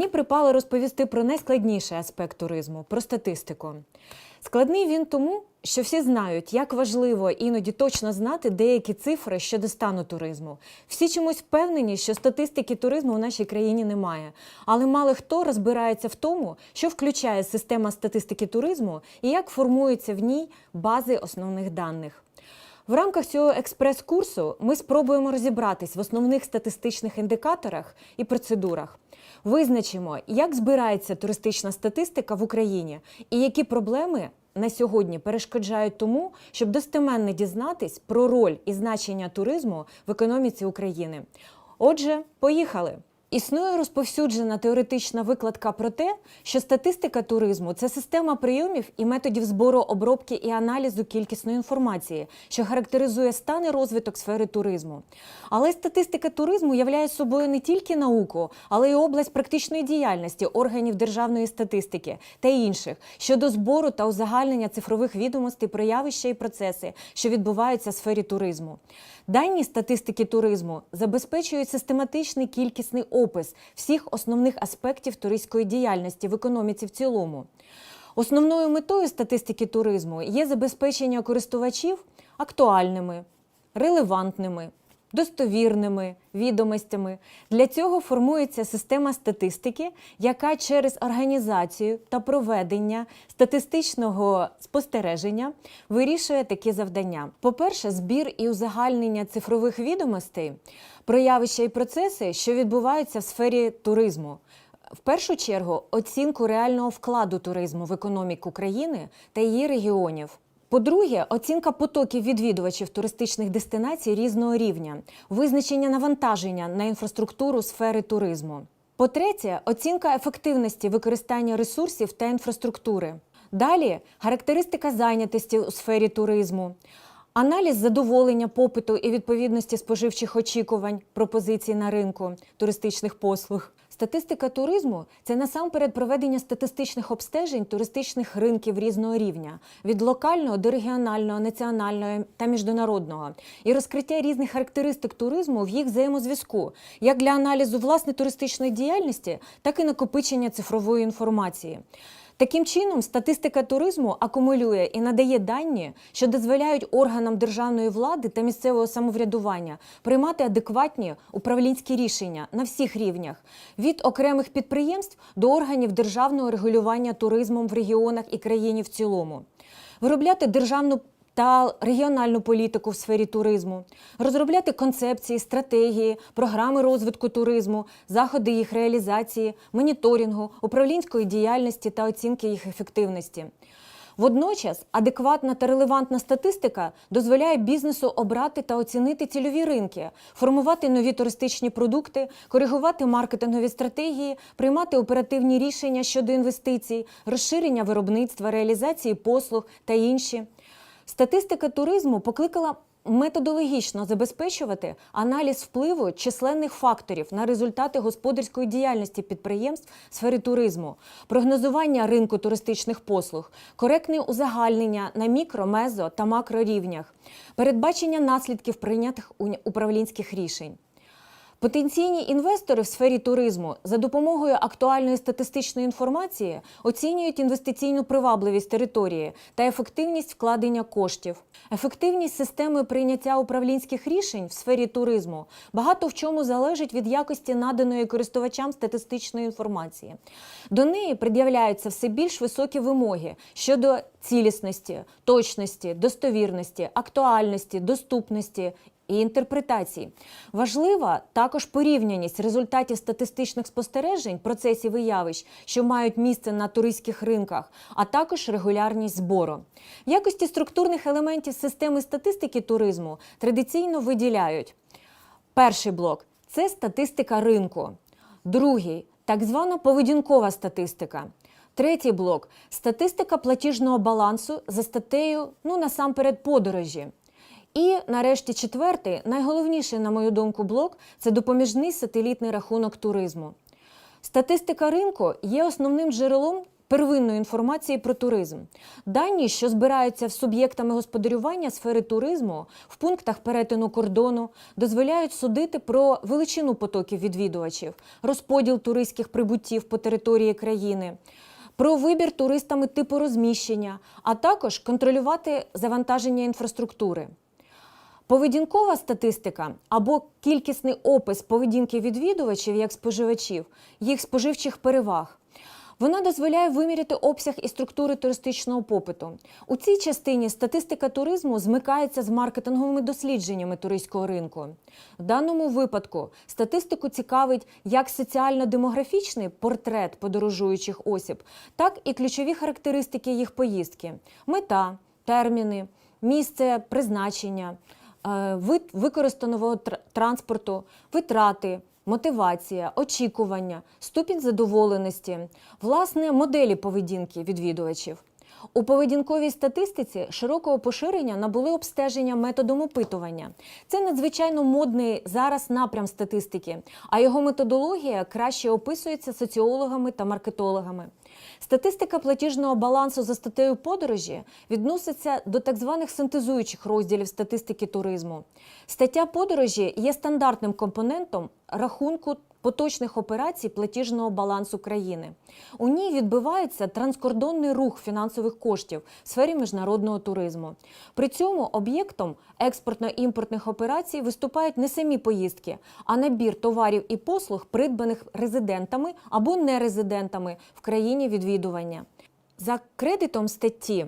Мені припало розповісти про найскладніший аспект туризму про статистику. Складний він тому, що всі знають, як важливо іноді точно знати деякі цифри щодо стану туризму. Всі чомусь впевнені, що статистики туризму в нашій країні немає. Але мало хто розбирається в тому, що включає система статистики туризму і як формуються в ній бази основних даних. В рамках цього експрес-курсу ми спробуємо розібратись в основних статистичних індикаторах і процедурах. Визначимо, як збирається туристична статистика в Україні і які проблеми на сьогодні перешкоджають тому, щоб достеменно дізнатись про роль і значення туризму в економіці України. Отже, поїхали! Існує розповсюджена теоретична викладка про те, що статистика туризму це система прийомів і методів збору обробки і аналізу кількісної інформації, що характеризує стан і розвиток сфери туризму. Але статистика туризму являє собою не тільки науку, але й область практичної діяльності органів державної статистики та інших щодо збору та узагальнення цифрових відомостей про явища і процеси, що відбуваються в сфері туризму. Дані статистики туризму забезпечують систематичний кількісний опис всіх основних аспектів туристської діяльності в економіці в цілому. Основною метою статистики туризму є забезпечення користувачів актуальними, релевантними, достовірними відомостями. Для цього формується система статистики, яка через організацію та проведення статистичного спостереження вирішує такі завдання. По-перше, збір і узагальнення цифрових відомостей про явища і процеси, що відбуваються в сфері туризму. В першу чергу оцінку реального вкладу туризму в економіку країни та її регіонів. По-друге, оцінка потоків відвідувачів туристичних дестинацій різного рівня, визначення навантаження на інфраструктуру сфери туризму. По-третє, оцінка ефективності використання ресурсів та інфраструктури. Далі характеристика зайнятості у сфері туризму. Аналіз задоволення попиту і відповідності споживчих очікувань пропозицій на ринку туристичних послуг. Статистика туризму це насамперед проведення статистичних обстежень туристичних ринків різного рівня від локального до регіонального, національного та міжнародного, і розкриття різних характеристик туризму в їх взаємозв'язку, як для аналізу власне туристичної діяльності, так і накопичення цифрової інформації. Таким чином, статистика туризму акумулює і надає дані, що дозволяють органам державної влади та місцевого самоврядування приймати адекватні управлінські рішення на всіх рівнях. Від окремих підприємств до органів державного регулювання туризмом в регіонах і країні в цілому, виробляти державну та регіональну політику в сфері туризму, розробляти концепції, стратегії, програми розвитку туризму, заходи їх реалізації, моніторингу, управлінської діяльності та оцінки їх ефективності. Водночас адекватна та релевантна статистика дозволяє бізнесу обрати та оцінити цільові ринки, формувати нові туристичні продукти, коригувати маркетингові стратегії, приймати оперативні рішення щодо інвестицій, розширення виробництва, реалізації послуг та інші. Статистика туризму покликала методологічно забезпечувати аналіз впливу численних факторів на результати господарської діяльності підприємств в сфері туризму, прогнозування ринку туристичних послуг, коректне узагальнення на мікро, мезо та макрорівнях, передбачення наслідків прийнятих управлінських рішень. Потенційні інвестори в сфері туризму за допомогою актуальної статистичної інформації оцінюють інвестиційну привабливість території та ефективність вкладення коштів. Ефективність системи прийняття управлінських рішень в сфері туризму багато в чому залежить від якості наданої користувачам статистичної інформації. До неї пред'являються все більш високі вимоги щодо цілісності, точності, достовірності, актуальності, доступності і інтерпретації. Важлива також порівняність результатів статистичних спостережень, процесів і явищ, що мають місце на туристських ринках, а також регулярність збору. Якості структурних елементів системи статистики туризму традиційно виділяють перший блок це статистика ринку, другий так звана поведінкова статистика. Третій блок статистика платіжного балансу за статтею, ну насамперед, подорожі. І нарешті четвертий, найголовніший, на мою думку, блок це допоміжний сателітний рахунок туризму. Статистика ринку є основним джерелом первинної інформації про туризм. Дані, що збираються в суб'єктами господарювання сфери туризму в пунктах перетину кордону, дозволяють судити про величину потоків відвідувачів, розподіл туристських прибуттів по території країни. Про вибір туристами типу розміщення, а також контролювати завантаження інфраструктури. Поведінкова статистика або кількісний опис поведінки відвідувачів як споживачів, їх споживчих переваг. Вона дозволяє виміряти обсяг і структури туристичного попиту. У цій частині статистика туризму змикається з маркетинговими дослідженнями туристського ринку. В даному випадку статистику цікавить як соціально-демографічний портрет подорожуючих осіб, так і ключові характеристики їх поїздки: мета, терміни, місце призначення, вид використаного транспорту, витрати. Мотивація, очікування, ступінь задоволеності, власне, моделі поведінки відвідувачів. У поведінковій статистиці широкого поширення набули обстеження методом опитування. Це надзвичайно модний зараз напрям статистики, а його методологія краще описується соціологами та маркетологами. Статистика платіжного балансу за статтею подорожі відноситься до так званих синтезуючих розділів статистики туризму. Стаття подорожі є стандартним компонентом рахунку поточних операцій платіжного балансу країни. У ній відбувається транскордонний рух фінансових коштів в сфері міжнародного туризму. При цьому об'єктом експортно-імпортних операцій виступають не самі поїздки, а набір товарів і послуг, придбаних резидентами або нерезидентами в країні відвідування. За кредитом статті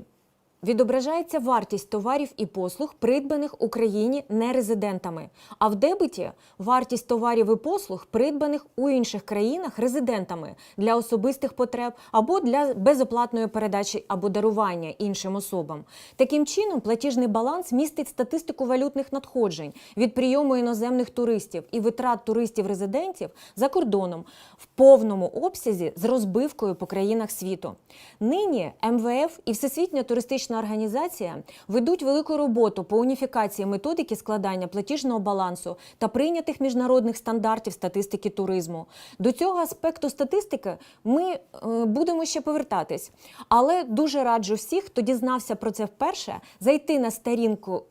відображається вартість товарів і послуг, придбаних Україні нерезидентами, а в дебеті вартість товарів і послуг, придбаних у інших країнах резидентами для особистих потреб або для безоплатної передачі або дарування іншим особам. Таким чином, платіжний баланс містить статистику валютних надходжень від прийому іноземних туристів і витрат туристів-резидентів за кордоном в повному обсязі з розбивкою по країнах світу. Нині МВФ і Всесвітня туристична організація ведуть велику роботу по уніфікації методики складання платіжного балансу та прийнятих міжнародних стандартів статистики туризму. До цього аспекту статистики ми е, будемо ще повертатись, але дуже раджу всіх, хто дізнався про це вперше, зайти на сторінку.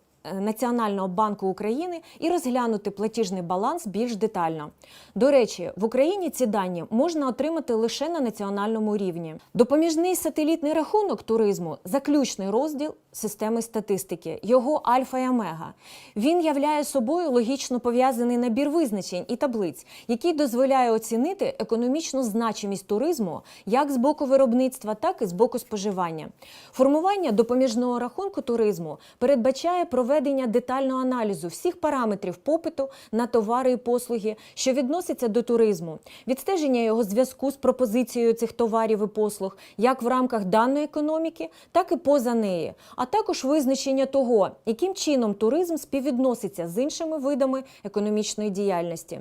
Національного банку України і розглянути платіжний баланс більш детально. До речі, в Україні ці дані можна отримати лише на національному рівні. Допоміжний сателітний рахунок туризму заключний розділ системи статистики, його альфа і омега. Він являє собою логічно пов'язаний набір визначень і таблиць, який дозволяє оцінити економічну значимість туризму як з боку виробництва, так і з боку споживання. Формування допоміжного рахунку туризму передбачає проведення детального аналізу всіх параметрів попиту на товари і послуги, що відносяться до туризму, відстеження його зв'язку з пропозицією цих товарів і послуг, як в рамках даної економіки, так і поза неї, а також визначення того, яким чином туризм співвідноситься з іншими видами економічної діяльності.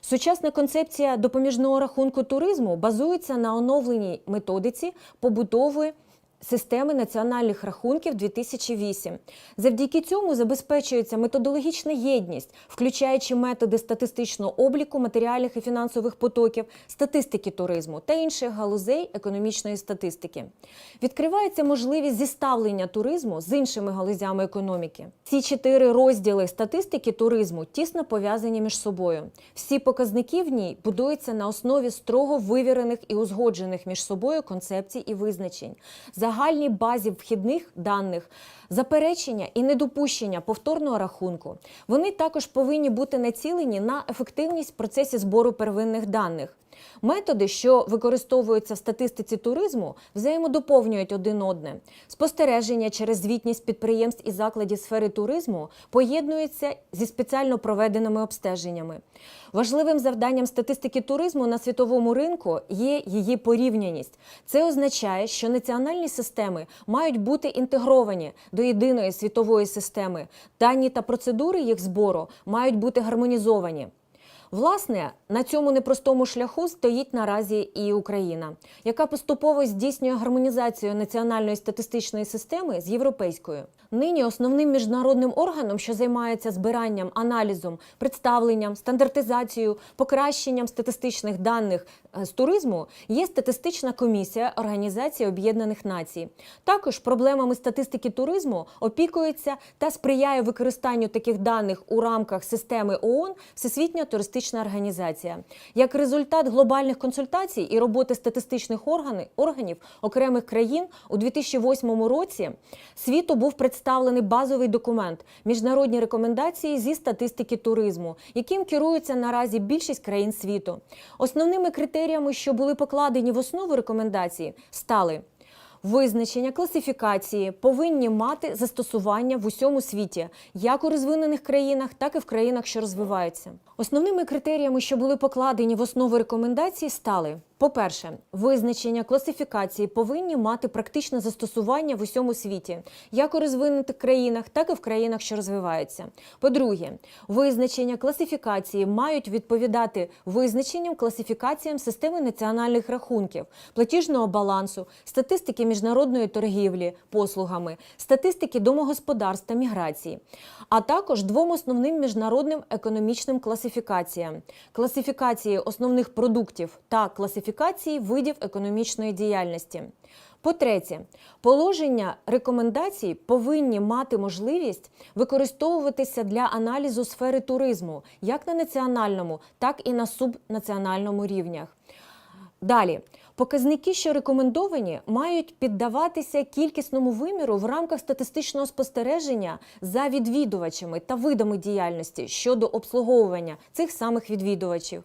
Сучасна концепція допоміжного рахунку туризму базується на оновленій методиці побудови системи національних рахунків 2008. Завдяки цьому забезпечується методологічна єдність, включаючи методи статистичного обліку матеріальних і фінансових потоків, статистики туризму та інших галузей економічної статистики. Відкривається можливість зіставлення туризму з іншими галузями економіки. Ці чотири розділи статистики туризму тісно пов'язані між собою. Всі показники в ній будуються на основі строго вивірених і узгоджених між собою концепцій і визначень, загальній базі вхідних даних, заперечення і недопущення повторного рахунку. Вони також повинні бути націлені на ефективність в процесі збору первинних даних. Методи, що використовуються в статистиці туризму, взаємодоповнюють один одне. Спостереження через звітність підприємств і закладів сфери туризму поєднуються зі спеціально проведеними обстеженнями. Важливим завданням статистики туризму на світовому ринку є її порівняність. Це означає, що національні системи мають бути інтегровані до єдиної світової системи. Дані та процедури їх збору мають бути гармонізовані. Власне, на цьому непростому шляху стоїть наразі і Україна, яка поступово здійснює гармонізацію національної статистичної системи з європейською. Нині основним міжнародним органом, що займається збиранням, аналізом, представленням, стандартизацією, покращенням статистичних даних е, з туризму, є статистична комісія Організації Об'єднаних Націй. Також проблемами статистики туризму опікується та сприяє використанню таких даних у рамках системи ООН Всесвітня туристична організація. Як результат глобальних консультацій і роботи статистичних органи- органів окремих країн у 2008 році світу був представлений базовий документ міжнародні рекомендації зі статистики туризму, яким керується наразі більшість країн світу. Основними критеріями, що були покладені в основу рекомендацій, стали Визначення класифікації повинні мати застосування в усьому світі, як у розвинених країнах, так і в країнах, що розвиваються. Основними критеріями, що були покладені в основу рекомендацій, стали по-перше, визначення класифікації повинні мати практичне застосування в усьому світі, як у розвинутих країнах, так і в країнах, що розвиваються. По-друге, визначення класифікації мають відповідати визначенням класифікаціям системи національних рахунків, платіжного балансу, статистики міжнародної торгівлі послугами, статистики домогосподарств та міграції, а також двом основним міжнародним економічним класифікаціям: класифікації основних продуктів та класифікації видів економічної діяльності. По-третє, положення рекомендацій повинні мати можливість використовуватися для аналізу сфери туризму як на національному, так і на субнаціональному рівнях. Далі, показники, що рекомендовані, мають піддаватися кількісному виміру в рамках статистичного спостереження за відвідувачами та видами діяльності щодо обслуговування цих самих відвідувачів.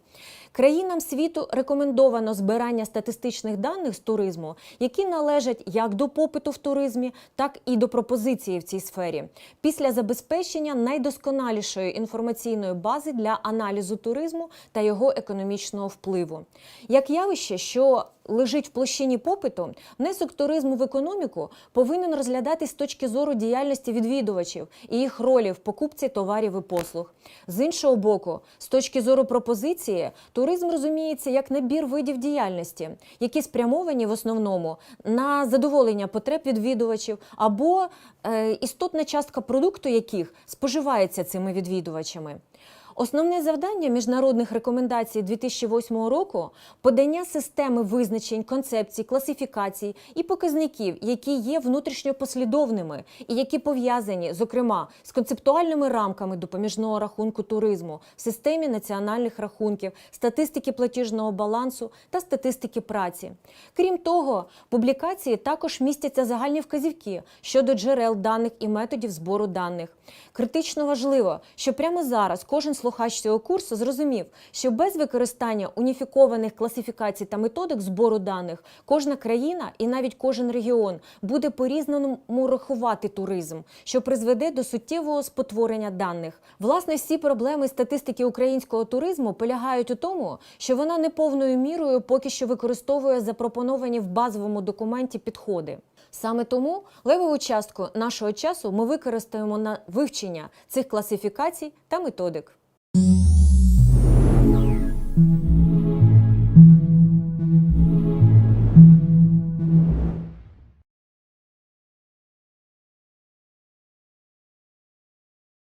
Країнам світу рекомендовано збирання статистичних даних з туризму, які належать як до попиту в туризмі, так і до пропозиції в цій сфері, після забезпечення найдосконалішої інформаційної бази для аналізу туризму та його економічного впливу. Як явище, що лежить в площині попиту, внесок туризму в економіку повинен розглядатись з точки зору діяльності відвідувачів і їх ролі в покупці товарів і послуг. З іншого боку, з точки зору пропозиції, туризм розуміється як набір видів діяльності, які спрямовані в основному на задоволення потреб відвідувачів або е, істотна частка продукту, яких споживається цими відвідувачами. Основне завдання міжнародних рекомендацій 2008 року подання системи визначень, концепцій, класифікацій і показників, які є внутрішньопослідовними і які пов'язані, зокрема, з концептуальними рамками допоміжного рахунку туризму в системі національних рахунків, статистики платіжного балансу та статистики праці. Крім того, публікації також містяться загальні вказівки щодо джерел даних і методів збору даних. Критично важливо, що прямо зараз кожен слухач цього курсу зрозумів, що без використання уніфікованих класифікацій та методик збору даних кожна країна і навіть кожен регіон буде по-різному рахувати туризм, що призведе до суттєвого спотворення даних. Власне, всі проблеми статистики українського туризму полягають у тому, що вона не повною мірою поки що використовує запропоновані в базовому документі підходи. Саме тому левову частку нашого часу ми використаємо на вивчення цих класифікацій та методик. Mm-hmm.